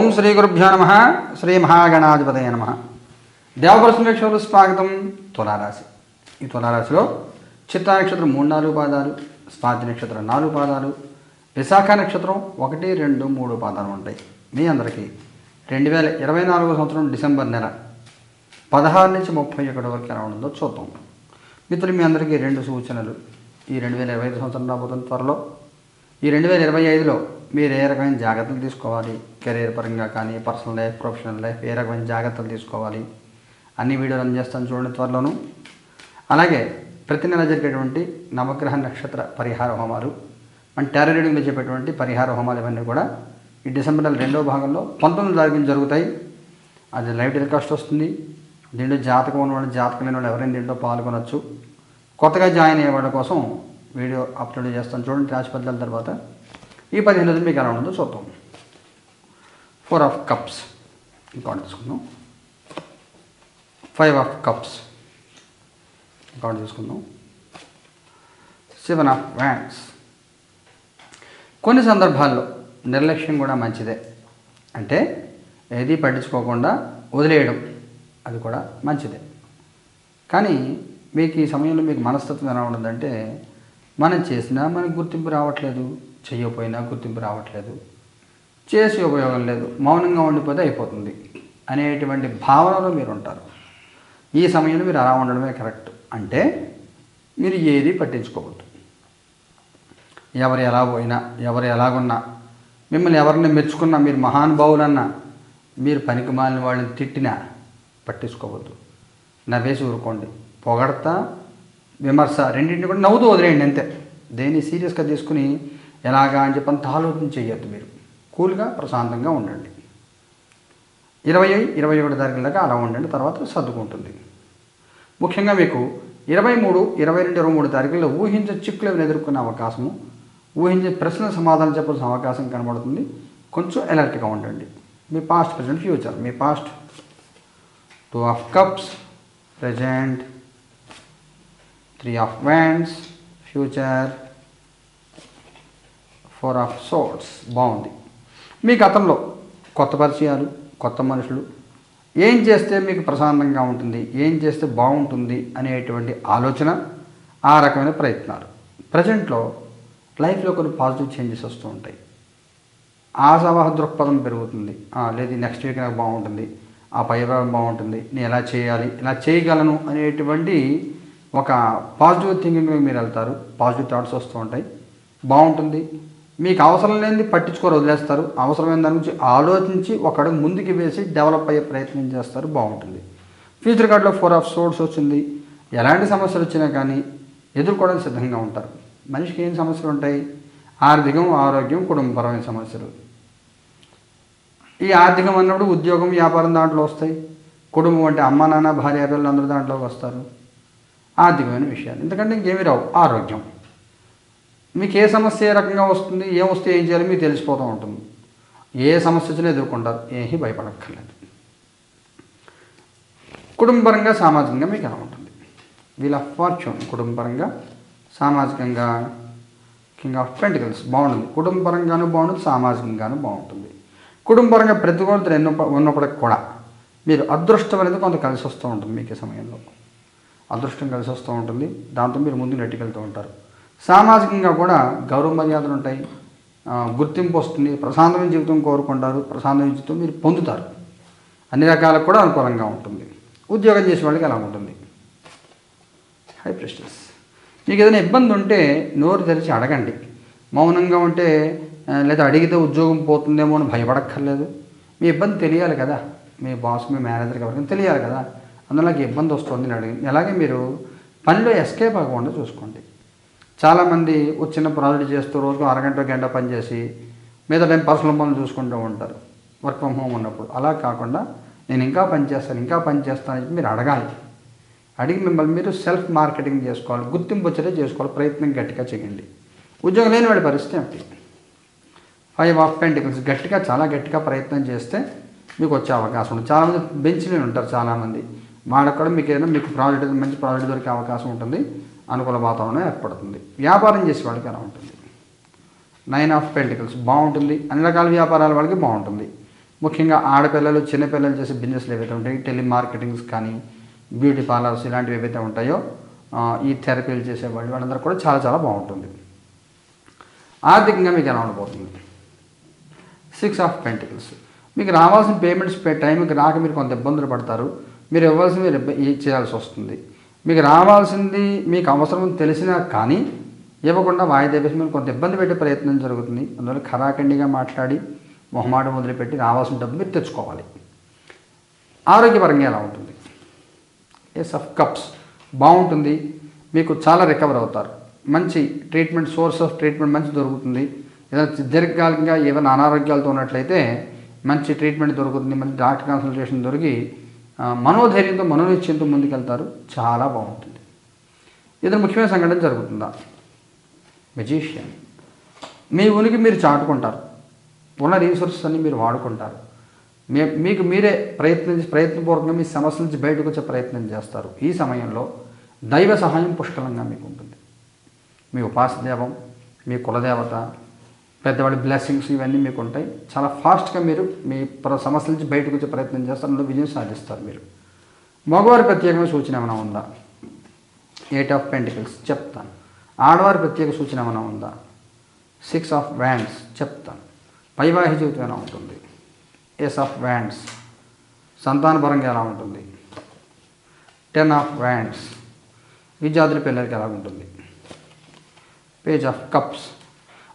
ఓం శ్రీ గురుభ్యో నమ. శ్రీ మహాగణాధిపతయ నమ. దేవప్రసంగక్షలు స్వాగతం తులారాశి. ఈ తులారాశిలో చిత్తా నక్షత్రం మూడు నాలుగు పాదాలు స్వాతి నక్షత్రం నాలుగు పాదాలు విశాఖ నక్షత్రం ఒకటి రెండు మూడు పాదాలు ఉంటాయి. మీ అందరికీ రెండు వేల ఇరవై నాలుగో సంవత్సరం డిసెంబర్ నెల పదహారు నుంచి ముప్పై ఒకటి వరకు ఎలా ఉంటుందో చూద్దాం. మిత్రులు మీ అందరికీ రెండు సూచనలు. ఈ రెండు వేల ఇరవై ఐదు సంవత్సరం రాబోతున్న త్వరలో. ఈ రెండు వేల ఇరవై ఐదులో మీరు ఏ రకమైన జాగ్రత్తలు తీసుకోవాలి? కెరీర్ పరంగా కానీ పర్సనల్ లైఫ్ ప్రొఫెషనల్ లైఫ్ ఏ రకమైన జాగ్రత్తలు తీసుకోవాలి? అన్ని వీడియోలు అందజేస్తాను చూడండి త్వరలోను. అలాగే ప్రతి నెల జరిగేటువంటి నవగ్రహ నక్షత్ర పరిహార హోమాలు మన టారో రీడింగ్లో చెప్పేటువంటి పరిహార హోమాలు ఇవన్నీ కూడా ఈ డిసెంబర్ నెల రెండో భాగంలో పంతొమ్మిది తారీఖున జరుగుతాయి. అది లైవ్ టెలికాస్ట్ వస్తుంది. దీంట్లో జాతకం ఉన్నవాళ్ళు జాతకం లేని వాళ్ళు ఎవరైనా దీంట్లో పాల్గొనవచ్చు కొత్తగా జాయిన్ అయ్యే వాళ్ళ కోసం వీడియో అప్లోడ్ చేస్తాను చూడండి. రాశి తర్వాత ఈ పదిహేను రోజులు మీకు ఎలా ఉంటుందో చూద్దాం. ఫోర్ ఆఫ్ కప్స్ ఇంకా తీసుకుందాం. ఫైవ్ ఆఫ్ కప్స్ ఇంకా తీసుకుందాం. సెవెన్ ఆఫ్ వ్యాండ్స్ కొన్ని సందర్భాల్లో నిర్లక్ష్యం కూడా మంచిదే. అంటే ఏది పట్టించుకోకుండా వదిలేయడం అది కూడా మంచిదే. కానీ మీకు ఈ సమయంలో మీకు మనస్తత్వం ఎలా ఉండదంటే మనం చేసినా మనకు గుర్తింపు రావట్లేదు చేయకపోయినా గుర్తింపు రావట్లేదు చేసి ఉపయోగం లేదు మౌనంగా ఉండిపోతే అయిపోతుంది అనేటువంటి భావనలో మీరు ఉంటారు ఈ సమయంలో మీరు అలా ఉండడమే కరెక్ట్. అంటే మీరు ఏది పట్టించుకోవద్దు. ఎవరు ఎలా పోయినా ఎవరు ఎలాగున్నా మిమ్మల్ని ఎవరిని మెచ్చుకున్నా మీరు మహానుభావులన్నా మీరు పనికి మాలిన వాళ్ళని తిట్టినా పట్టించుకోవద్దు. నవ్వేసి ఊరుకోండి. పొగడతా విమర్శ రెండింటిని కూడా నవ్వుతూ వదిలేయండి అంతే. దేన్ని సీరియస్గా తీసుకుని ఎలాగా అని చెప్పి అంత ఆలోచన చేయొద్దు మీరు. కూల్గా ప్రశాంతంగా ఉండండి. ఇరవై ఇరవై ఒకటి తారీఖుల దాకా అలా ఉండండి తర్వాత సర్దుకుంటుంది. ముఖ్యంగా మీకు ఇరవై మూడు ఇరవై రెండు ఇరవై మూడు తారీఖుల్లో ఊహించే చిక్కులను ఎదుర్కొనే అవకాశము ఊహించే ప్రశ్న సమాధానం చెప్పాల్సిన అవకాశం కనబడుతుంది. కొంచెం అలర్ట్గా ఉండండి. మీ past present future me past two of cups present three of wands future four of swords బాగుంది మీ గతంలో కొత్త పరిచయాలు కొత్త మనుషులు ఏం చేస్తే మీకు ప్రశాంతంగా ఉంటుంది ఏం చేస్తే బాగుంటుంది అనేటువంటి ఆలోచన ఆ రకమైన ప్రయత్నాలు. ప్రజెంట్లో లైఫ్లో కొన్ని పాజిటివ్ చేంజెస్ వస్తూ ఉంటాయి. ఆశావాహ దృక్పథం పెరుగుతుంది. లేదు నెక్స్ట్ వీక్ నాకు బాగుంటుంది ఆ పై బాగుంటుంది నేను ఎలా చేయాలి ఇలా చేయగలను అనేటువంటి ఒక పాజిటివ్ థింకింగ్లో మీరు వెళ్తారు. పాజిటివ్ థాట్స్ వస్తూ ఉంటాయి. బాగుంటుంది. మీకు అవసరం లేనిది పట్టించుకోరు వదిలేస్తారు. అవసరమైన దాని గురించి ఆలోచించి ఒక అడుగు ముందుకు వేసి డెవలప్ అయ్యే ప్రయత్నం చేస్తారు. బాగుంటుంది. ఫ్యూచర్ కార్డులో ఫోర్ ఆఫ్ సోర్స్ వచ్చింది. ఎలాంటి సమస్యలు వచ్చినా కానీ ఎదుర్కోవడానికి సిద్ధంగా ఉంటారు. మనిషికి ఏం సమస్యలు ఉంటాయి? ఆర్థికం ఆరోగ్యం కుటుంబపరమైన సమస్యలు. ఈ ఆర్థికం అన్నప్పుడు ఉద్యోగం వ్యాపారం దాంట్లో వస్తాయి. కుటుంబం అంటే అమ్మ నాన్న భార్య పిల్లలు అందరూ దాంట్లోకి వస్తారు. ఆర్థికమైన విషయాలు. ఎందుకంటే ఇంకేమీ రావు. ఆరోగ్యం. మీకు ఏ సమస్య ఏ రకంగా వస్తుంది ఏం వస్తే ఏం చేయాలో మీకు తెలిసిపోతూ ఉంటుంది. ఏ సమస్య వచ్చినా ఎదుర్కొంటారు ఏమీ భయపడక్కర్లేదు. కుటుంబపరంగా సామాజికంగా మీకు ఎలా ఉంటుంది? వీల్ ఆఫ్ ఫార్చ్యూన్ కుటుంబపరంగా సామాజికంగా కింగ్ ఆఫ్ పెంటికల్స్ బాగుంటుంది. కుటుంబపరంగాను బాగుంటుంది సామాజికంగాను బాగుంటుంది. కుటుంబపరంగా ప్రతికూలతలు ఎన్నో ఉన్నప్పటికి కూడా మీరు అదృష్టం అనేది కొంత కలిసి వస్తూ ఉంటుంది మీకు ఈ సమయంలో. అదృష్టం కలిసి వస్తూ ఉంటుంది. దాంతో మీరు ముందు నెట్టుకెళ్తూ ఉంటారు. సామాజికంగా కూడా గౌరవ మర్యాదలు ఉంటాయి. గుర్తింపు వస్తుంది. ప్రశాంతమైన జీవితం కోరుకుంటారు. ప్రశాంతమైన జీవితం మీరు పొందుతారు. అన్ని రకాలకు కూడా అనుకూలంగా ఉంటుంది. ఉద్యోగం చేసే వాళ్ళకి ఎలా ఉంటుంది. హై ప్రెస్టెస్ మీకు ఏదైనా ఇబ్బంది ఉంటే నోరు తెరిచి అడగండి. మౌనంగా ఉంటే లేదా అడిగితే ఉద్యోగం పోతుందేమో అని భయపడక్కర్లేదు. మీ ఇబ్బంది తెలియాలి కదా. మీ బాస్ మీ మేనేజర్కి ఎవరికైనా తెలియాలి కదా. అందులో నాకు ఇబ్బంది వస్తుంది అని అడిగి అలాగే మీరు పనిలో ఎస్కేప్ అవ్వకుండా చూసుకోండి. చాలామంది ఒక చిన్న ప్రాజెక్ట్ చేస్తూ రోజుకు అరగంట గంట పనిచేసి మీద టైం పర్సనల్ పనులు చూసుకుంటూ ఉంటారు. వర్క్ ఫ్రమ్ హోమ్ ఉన్నప్పుడు. అలా కాకుండా నేను ఇంకా పని చేస్తాను ఇంకా పని చేస్తాను అని మీరు అడగాలి. అడిగి మిమ్మల్ని మీరు సెల్ఫ్ మార్కెటింగ్ చేసుకోవాలి గుర్తింపు వచ్చేదే చేసుకోవాలి ప్రయత్నం గట్టిగా చేయండి. ఉద్యోగం లేని వాడి పరిస్థితి ఏమిటి? ఫైవ్ ఆఫ్ పెంటికల్స్ గట్టిగా చాలా గట్టిగా ప్రయత్నం చేస్తే మీకు వచ్చే అవకాశం ఉంది. చాలామంది బెంచ్లు ఉంటారు చాలామంది. వాళ్ళకు కూడా మీకు ఏదైనా మీకు ప్రాజెక్ట్ మంచి ప్రాజెక్ట్ దొరికే అవకాశం ఉంటుంది అనుకూల వాతావరణం ఏర్పడుతుంది. వ్యాపారం చేసే వాళ్ళకి ఎలా ఉంటుంది. నైన్ ఆఫ్ పెంటికల్స్ బాగుంటుంది. అన్ని రకాల వ్యాపారాల వాళ్ళకి బాగుంటుంది. ముఖ్యంగా ఆడపిల్లలు చిన్నపిల్లలు చేసే బిజినెస్లు ఏవైతే ఉంటాయి టెలిమార్కెటింగ్స్ కానీ బ్యూటీ పార్లర్స్ ఇలాంటివి ఏవైతే ఉంటాయో ఈ థెరపీలు చేసేవాళ్ళు వాళ్ళందరూ కూడా చాలా చాలా బాగుంటుంది. ఆర్థికంగా మీకు ఎలా ఉండబోతుంది? సిక్స్ ఆఫ్ పెంటికల్స్ మీకు రావాల్సిన పేమెంట్స్ టైంకి రాక మీరు కొంత ఇబ్బందులు పడతారు. మీరు ఇవ్వాల్సింది మీరు చేయాల్సి వస్తుంది. మీకు రావాల్సింది మీకు అవసరం తెలిసినా కానీ ఇవ్వకుండా వాయిదా వేసి మీరు కొంత ఇబ్బంది పెట్టే ప్రయత్నం జరుగుతుంది. అందువల్ల ఖరాఖండిగా మాట్లాడి మొహమాట వదిలిపెట్టి రావాల్సిన డబ్బు మీరు తెచ్చుకోవాలి. ఆరోగ్యపరంగా ఎలా ఉంటుంది? ఎస్ ఆఫ్ కప్స్ బాగుంటుంది. మీకు చాలా రికవర్ అవుతారు. మంచి ట్రీట్మెంట్ సోర్స్ ఆఫ్ ట్రీట్మెంట్ మంచి దొరుకుతుంది. ఏదైనా దీర్ఘకాలికంగా ఏమైనా అనారోగ్యాలతో ఉన్నట్లయితే మంచి ట్రీట్మెంట్ దొరుకుతుంది. మంచి డాక్టర్ కన్సల్టేషన్ దొరికి మనోధైర్యంతో మనోనిశ్చయంతో ముందుకెళ్తారు. చాలా బాగుంటుంది. ఇద్దరు ముఖ్యమైన సంఘటన జరుగుతుందా? మెజీషియన్ మీ ఉనికి మీరు చాటుకుంటారు. ఉన్న రీసోర్సెస్ అన్ని మీరు వాడుకుంటారు. మీ మీకు మీరే ప్రయత్నించి ప్రయత్నపూర్వకంగా మీ సమస్య నుంచి బయటకు వచ్చే ప్రయత్నం చేస్తారు. ఈ సమయంలో దైవ సహాయం పుష్కలంగా మీకు ఉంటుంది. మీ ఉపాస దేవం మీ కులదేవత పెద్దవాడి బ్లెస్సింగ్స్ ఇవన్నీ మీకు ఉంటాయి చాలా ఫాస్ట్గా మీరు మీ సమస్యల సమస్య నుంచి బయటకు వచ్చే ప్రయత్నం చేస్తారు. అందులో విజయం సాధిస్తారు మీరు. మగవారి ప్రత్యేకమైన సూచన ఏమైనా ఉందా? ఎయిట్ ఆఫ్ పెంటికల్స్ చెప్తాను. ఆడవారి ప్రత్యేక సూచన ఏమైనా ఉందా? సిక్స్ ఆఫ్ వ్యాండ్స్ చెప్తాను. వైవాహిక జీవితం ఎలా ఉంటుంది? ఎస్ ఆఫ్ వ్యాండ్స్ సంతానపరంగా ఎలా ఉంటుంది? టెన్ ఆఫ్ వ్యాండ్స్ విద్యార్థుల పిల్లలకి ఎలా ఉంటుంది? పేజ్ ఆఫ్ కప్స్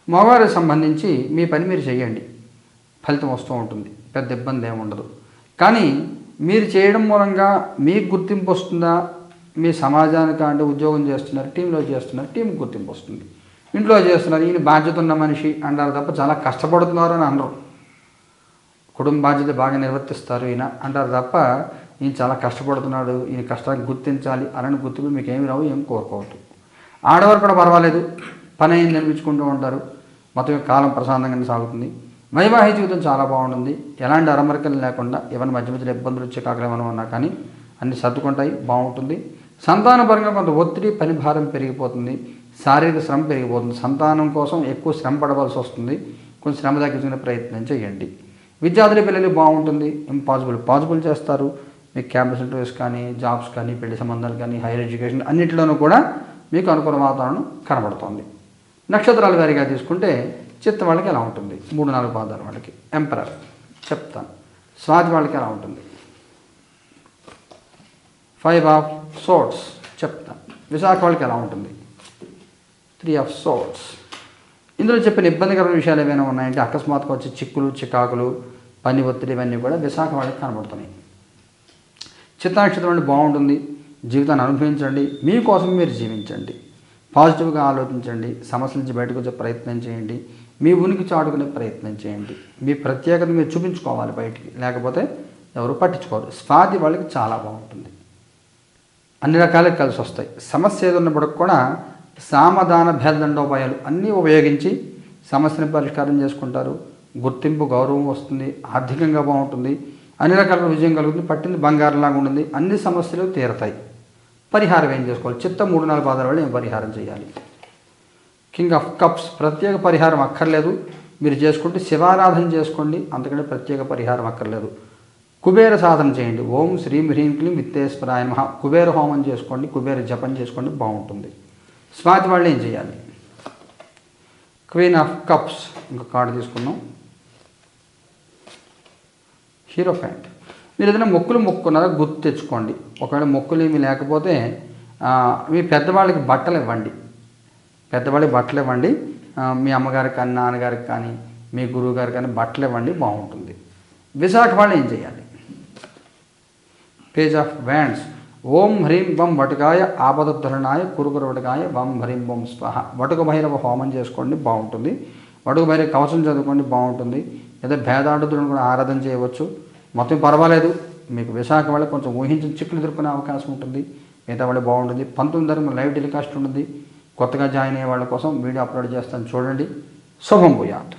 మగవారికి సంబంధించి మీ పని మీరు చేయండి. ఫలితం వస్తూ ఉంటుంది. పెద్ద ఇబ్బంది ఏముండదు ఉండదు. కానీ మీరు చేయడం మూలంగా మీకు గుర్తింపు వస్తుందా? మీ సమాజానికి అంటే ఉద్యోగం చేస్తున్నారు టీంలో చేస్తున్నారు టీంకి గుర్తింపు వస్తుంది. ఇంట్లో చేస్తున్నారు ఈయన బాధ్యత ఉన్న మనిషి అంటారు తప్ప చాలా కష్టపడుతున్నారు అని అనరు. కుటుంబ బాధ్యత బాగా నిర్వర్తిస్తారు ఈయన అంటారు తప్ప ఈయన చాలా కష్టపడుతున్నాడు ఈయన కష్టాన్ని గుర్తించాలి అలాంటి గుర్తింపు మీకు ఏమి రావు ఏం కోరుకోవద్దు. ఆడవారు కూడా పర్వాలేదు. పని అయింది అనిపించుకుంటూ ఉంటారు. మొత్తం కాలం ప్రశాంతంగానే సాగుతుంది. వైవాహిక జీవితం చాలా బాగుంటుంది. ఎలాంటి అరమరికలు లేకుండా ఏమైనా మధ్య మధ్యలో ఇబ్బందులు వచ్చే కాకలు ఏమైనా ఉన్నా కానీ అన్ని సర్దుకుంటాయి బాగుంటుంది. సంతానపరంగా కొంత ఒత్తిడి పని భారం పెరిగిపోతుంది. శారీరక శ్రమ పెరిగిపోతుంది. సంతానం కోసం ఎక్కువ శ్రమ పడవలసి వస్తుంది. కొంచెం శ్రమ తగ్గించుకునే ప్రయత్నం చేయండి. విద్యార్థుల పిల్లలు బాగుంటుంది. ఇంపాసిబుల్ పాసిబుల్ చేస్తారు. మీకు క్యాంపస్ ఇంటర్వ్యూస్ కానీ జాబ్స్ కానీ పెళ్ళి సంబంధాలు కానీ హైయర్ ఎడ్యుకేషన్ అన్నింటిలోనూ కూడా మీకు అనుకూల వాతావరణం కనబడుతోంది. నక్షత్రాల వారిగా తీసుకుంటే చిత్త వాళ్ళకి ఎలా ఉంటుంది? మూడు నాలుగు పాదాల వాళ్ళకి. ఎంపరర్ చెప్తాను. స్వాతి వాళ్ళకి ఎలా ఉంటుంది? ఫైవ్ ఆఫ్ సోట్స్ చెప్తాను. విశాఖ వాళ్ళకి ఎలా ఉంటుంది? త్రీ ఆఫ్ సోట్స్ ఇందులో చెప్పిన ఇబ్బందికరమైన విషయాలు ఏమైనా ఉన్నాయంటే అకస్మాత్తుగా వచ్చే చిక్కులు చికాకులు పని ఒత్తిడి ఇవన్నీ కూడా విశాఖ వాళ్ళకి కనబడుతున్నాయి. చిత్తానక్షత్రం అంటే బాగుంటుంది. జీవితాన్ని అనుభవించండి. మీకోసం మీరు జీవించండి. పాజిటివ్గా ఆలోచించండి సమస్యల నుంచి బయటకు వచ్చే ప్రయత్నం చేయండి మీ ఉనికి చాటుకునే ప్రయత్నం చేయండి. మీ ప్రత్యేకత మీరు చూపించుకోవాలి బయటికి లేకపోతే ఎవరు పట్టించుకోరు. స్వాతి వాళ్ళకి చాలా బాగుంటుంది. అన్ని రకాల కలిసి వస్తాయి. సమస్య ఏదన్నప్పుడు కూడా సామధాన భేదదండోపాయాలు అన్నీ ఉపయోగించి సమస్యను పరిష్కారం చేసుకుంటారు. గుర్తింపు గౌరవం వస్తుంది ఆర్థికంగా బాగుంటుంది. అన్ని రకాల విజయం కలుగుతుంది పట్టింది బంగారంలాగా ఉంటుంది అన్ని సమస్యలు తీరతాయి. పరిహారం ఏం చేసుకోవాలి? చిత్త మూడు నాలుగు పాదాల వాళ్ళు ఏం పరిహారం చేయాలి? కింగ్ ఆఫ్ కప్స్ ప్రత్యేక పరిహారం అక్కర్లేదు. మీరు చేసుకుంటే శివారాధన చేసుకోండి. అంతకంటే ప్రత్యేక పరిహారం అక్కర్లేదు. కుబేర సాధన చేయండి. ఓం శ్రీం హ్రీం క్లీం విత్తేశ్వరాయ మహా కుబేర హోమం చేసుకోండి. కుబేర జపం చేసుకోండి. బాగుంటుంది. స్వాతి వాళ్ళు ఏం చేయాలి? క్వీన్ ఆఫ్ కప్స్ ఇంకో కార్డు తీసుకున్నాం హీరో ఫ్యాంట్ మీరు ఏదైనా మొక్కులు మొక్కున్నారా గుర్తు తెచ్చుకోండి. ఒకవేళ మొక్కులు ఏమి లేకపోతే మీ పెద్దవాళ్ళకి బట్టలు ఇవ్వండి. పెద్దవాళ్ళకి బట్టలు ఇవ్వండి. మీ అమ్మగారికి కానీ నాన్నగారికి కానీ మీ గురువు కానీ బట్టలు ఇవ్వండి బాగుంటుంది. విశాఖ వాళ్ళు ఏం చేయాలి? Page of wands. ఓం హ్రీం బం వటకాయ ఆపదధరణాయ కురుగుర వటకాయ వం హ్రీం బం స్వహ. వటుక భైరవ హోమం చేసుకోండి బాగుంటుంది. వటుక భైరవ కవచం చదువుకోండి బాగుంటుంది. లేదా భేదాడుతులను కూడా ఆరాధన చేయవచ్చు. మొత్తం పర్వాలేదు. మీకు విశాఖ వాళ్ళకి కొంచెం ఊహించిన చిక్కులు ఎదుర్కొనే అవకాశం ఉంటుంది. మిగతా వాళ్ళు బాగుంటుంది. పంతొమ్మిది తారీఖు లైవ్ టెలికాస్ట్ ఉంటుంది. కొత్తగా జాయిన్ అయ్యే వాళ్ళ కోసం వీడియో అప్లోడ్ చేస్తాను. చూడండి. శుభం భూయాత్.